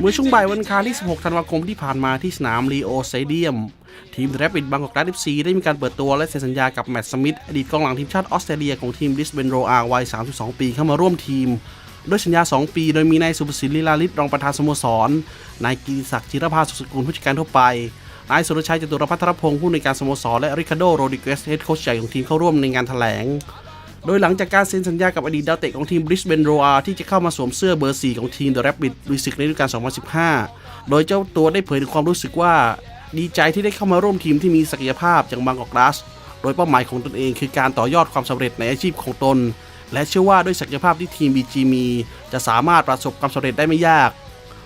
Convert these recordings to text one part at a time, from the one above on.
เมื่อช่วงบ่ายวันคารที่ 16 ธันวาคมที่ผ่านมาที่สนามลีโอสเตเดียม ทีมแรปปิดบางกอกกราฟซีได้มีการเปิดตัวและเซ็นสัญญากับแมตต์สมิธอดีตกองหลังทีมชาติออสเตรเลียของทีมบริสเบนโรอาวัย 32 ปีเข้ามาร่วมทีมด้วยสัญญา 2 ปี โดยมีนายสุภสิทธิ์ลีลาลิศรองประธานสโมสร นายกิติศักดิ์จิรภาสุสกุลผู้จัดการทั่วไป นายสุรชัยจตุรพัทรพงศ์ผู้ในการสโมสร และริคาโดโรดิเกสเฮดโค้ชใหญ่ของทีมเข้าร่วมในงานแถลง โดยหลังจากการเซ็นสัญญากับอดีตดาวเตะของทีมบริสเบนโรอาที่จะเข้ามาสวมเสื้อเบอร์ 4 ของทีมเดอะแรปปิดลุยศึกในฤดูกาล 2015 โดยเจ้าตัวได้เผยถึงความรู้สึกว่าดีใจที่ได้เข้ามาร่วมทีมที่มีศักยภาพอย่างบางกอกกลาส โดยเป้าหมายของตนเองคือการต่อยอดความสำเร็จในอาชีพของตน และเชื่อว่าด้วยศักยภาพที่ทีม BG มี จะสามารถประสบความสำเร็จได้ไม่ยาก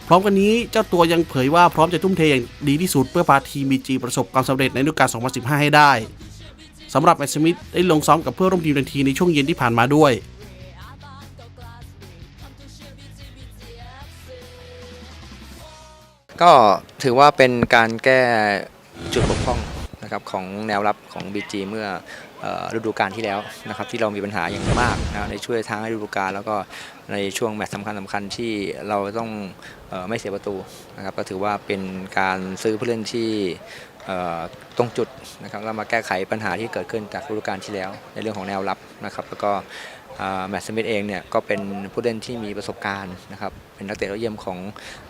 พร้อมกันนี้เจ้าตัวยังเผยว่าพร้อมจะทุ่มเทอย่างดีที่สุดเพื่อพาทีม BG ประสบความสำเร็จในฤดูกาล 2015 ให้ได้ สำหรับแมตช์สมิธได้ลงซ้อมกับเพื่อนร่วมทีมทันทีในช่วงเย็นที่ผ่านมาด้วยก็ถือว่าเป็นการแก้จุดบกพร่องนะครับของแนวรับของ BG เมื่อเอ่อ ฤดูกาลที่แล้วนะครับที่เรามีปัญหาอย่างมากนะในช่วยทางฤดูกาลแล้วก็ในช่วงแมตช์สำคัญสำคัญที่เราต้องออไม่เสียประตูนะครับก็ถือว่าเป็นการซื้อผู้เล่นที่เอ่อตรงจุดนะครับแล้วมาแก้ไขปัญหาที่เกิดขึ้นจากฤดูกาลที่แล้ว ในเรื่องของแนวรับนะครับแล้วก็แมตต์สมิธเองเนี่ยก็เป็นผู้เล่นที่มีประสบการณ์นะครับเป็นนักเตะยอดเยี่ยมของ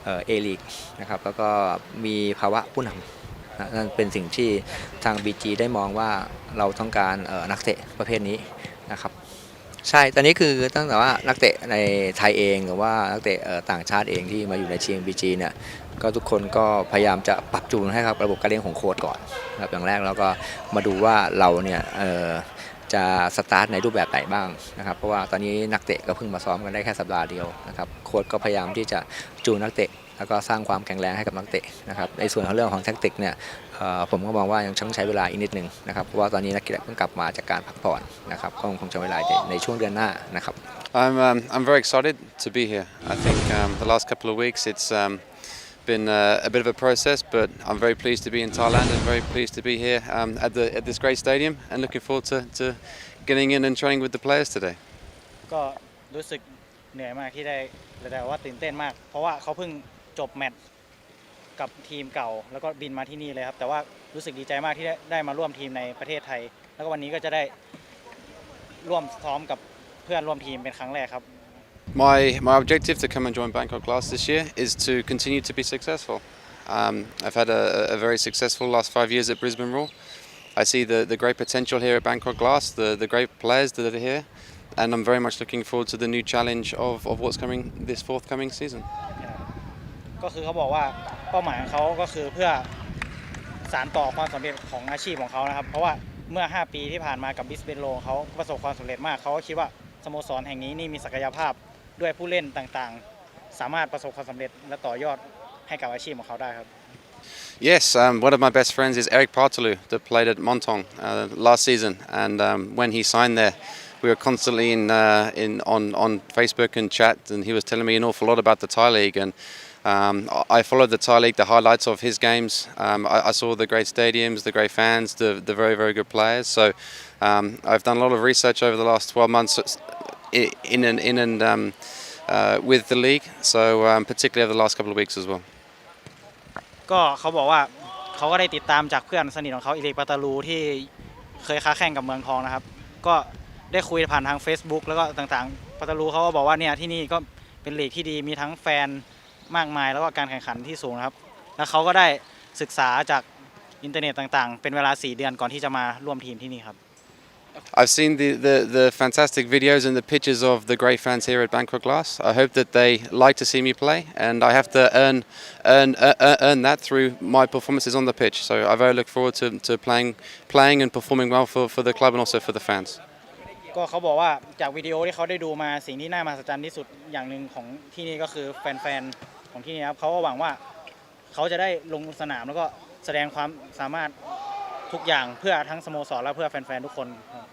เอลีกนะครับแล้วก็มีภาวะผู้นำ นะนั่นเป็นสิ่งที่ทาง BG ได้มองว่าเราต้องการออนักเตะประเภทนี้นะครับใช่ ตอนนี้คือตั้งแต่ว่านักเตะในไทยเองหรือว่านักเตะต่างชาติเองที่มาอยู่ในทีม BG เนี่ย ก็ทุกคนก็พยายามจะปรับจูนให้กับระบบการเลี้ยงของโค้ชก่อนครับอย่างแรกแล้วก็มาดูว่าเราเนี่ยจะสตาร์ทในรูปแบบไหนบ้างนะครับ เพราะว่าตอนนี้นักเตะก็เพิ่งมาซ้อมกันได้แค่สัปดาห์เดียวนะครับ โค้ชก็พยายามที่จะจูนนักเตะ แล้วก็สร้างความแข็งแรงให้กับนักเตะนะครับในส่วนของเรื่องของแท็กติกเนี่ยเอ่อผมก็มองว่ายังต้องใช้เวลาอีกนิดนึงนะครับเพราะว่าตอนนี้นักกีฬาเพิ่งกลับมาจากการพักผ่อนนะครับก็คงใช้เวลาในในช่วงเดือนหน้านะครับ I'm um, I'm very excited to be here. I think um, the last couple of weeks it's um, been uh, a bit of a process, but I'm very pleased to be in Thailand and very pleased to be here um, at the at this great stadium and looking forward to, to getting in and training with the players today. ก็รู้สึกเหนื่อยมากที่ได้แต่ว่าตื่นเต้นมาก เพราะว่าเขาเพิ่ง จบแมตช์กับทีมเก่า แล้วก็บินมาที่นี่เลยครับ แต่ว่ารู้สึกดีใจมากที่ได้ได้มาร่วมทีมในประเทศไทย แล้วก็วันนี้ก็จะได้ร่วมซ้อมกับเพื่อนร่วมทีมเป็นครั้งแรกครับ My my objective to come and join Bangkok Glass this year is to continue to be successful. Um, I've had a, a very successful last five years at Brisbane Roar. I see the, the great potential here at Bangkok Glass, the, the great players that are here, and I'm very much looking forward to the new challenge of, of what's coming this forthcoming season. ก็คือเขาบอกว่าเป้าหมายของเขาก็คือเพื่อสานต่อความสำเร็จของอาชีพของเขานะครับ เพราะว่าเมื่อ 5 ปีที่ผ่านมากับบิสเบนโลเขาประสบความสำเร็จมากเขาก็คิดว่าสโมสรแห่งนี้นี่มีศักยภาพด้วยผู้เล่นต่างๆ สามารถประสบความสำเร็จและต่อยอดให้กับอาชีพของเขาได้ครับ Yes, um, one of my best friends is Eric Partalu that played at Montong uh, last season, and um, when he signed there, we were constantly in, uh, in on on Facebook and chat, and he was telling me an awful lot about the Thai league, and um, I I followed the Thai league, the highlights of his games. Um, I, I saw the great stadiums, the great fans, the the very very good players. So um, I've done a lot of research over the last 12 months i- in and in and um, uh, with the league. So um, particularly over the last couple of weeks as well. ก็เขาบอกว่าเขาก็ได้ติดตามจากเพื่อนสนิทของเขาอิเล็กปาตาลูที่เคยค้าแข่งกับเมืองทองนะครับ ก็ได้คุยผ่านทาง Facebook แล้วก็ต่างๆปาตาลูเขาก็บอกว่าเนี่ยที่นี่ก็เป็นลีกที่ดีมีทั้งแฟน มากมายแล้วก็การแข่งขันที่สูงนะครับ แล้วเขาก็ได้ศึกษาจากอินเทอร์เน็ตต่างๆ เป็นเวลา 4 เดือนก่อนที่จะมาร่วมทีมที่นี่ครับ I've seen the, the, the fantastic videos and the pictures of the great fans here at Bangkok Glass. I hope that they like to see me play, and I have to earn earn uh, earn that through my performances on the pitch. So I very look forward to, to playing playing and performing well for, for the club and also for the fans. ก็เขาบอกว่าจากวิดีโอที่เขาได้ดูมาสิ่งที่น่ามหัศจรรย์ที่สุดอย่างหนึ่งของที่นี่ก็คือแฟนๆ ของที่นี่ครับเขาก็หวังว่าเขาจะได้ลงสนามแล้วก็แสดงความสามารถทุกอย่างเพื่อทั้งสโมสรและเพื่อแฟนๆทุกคนครับ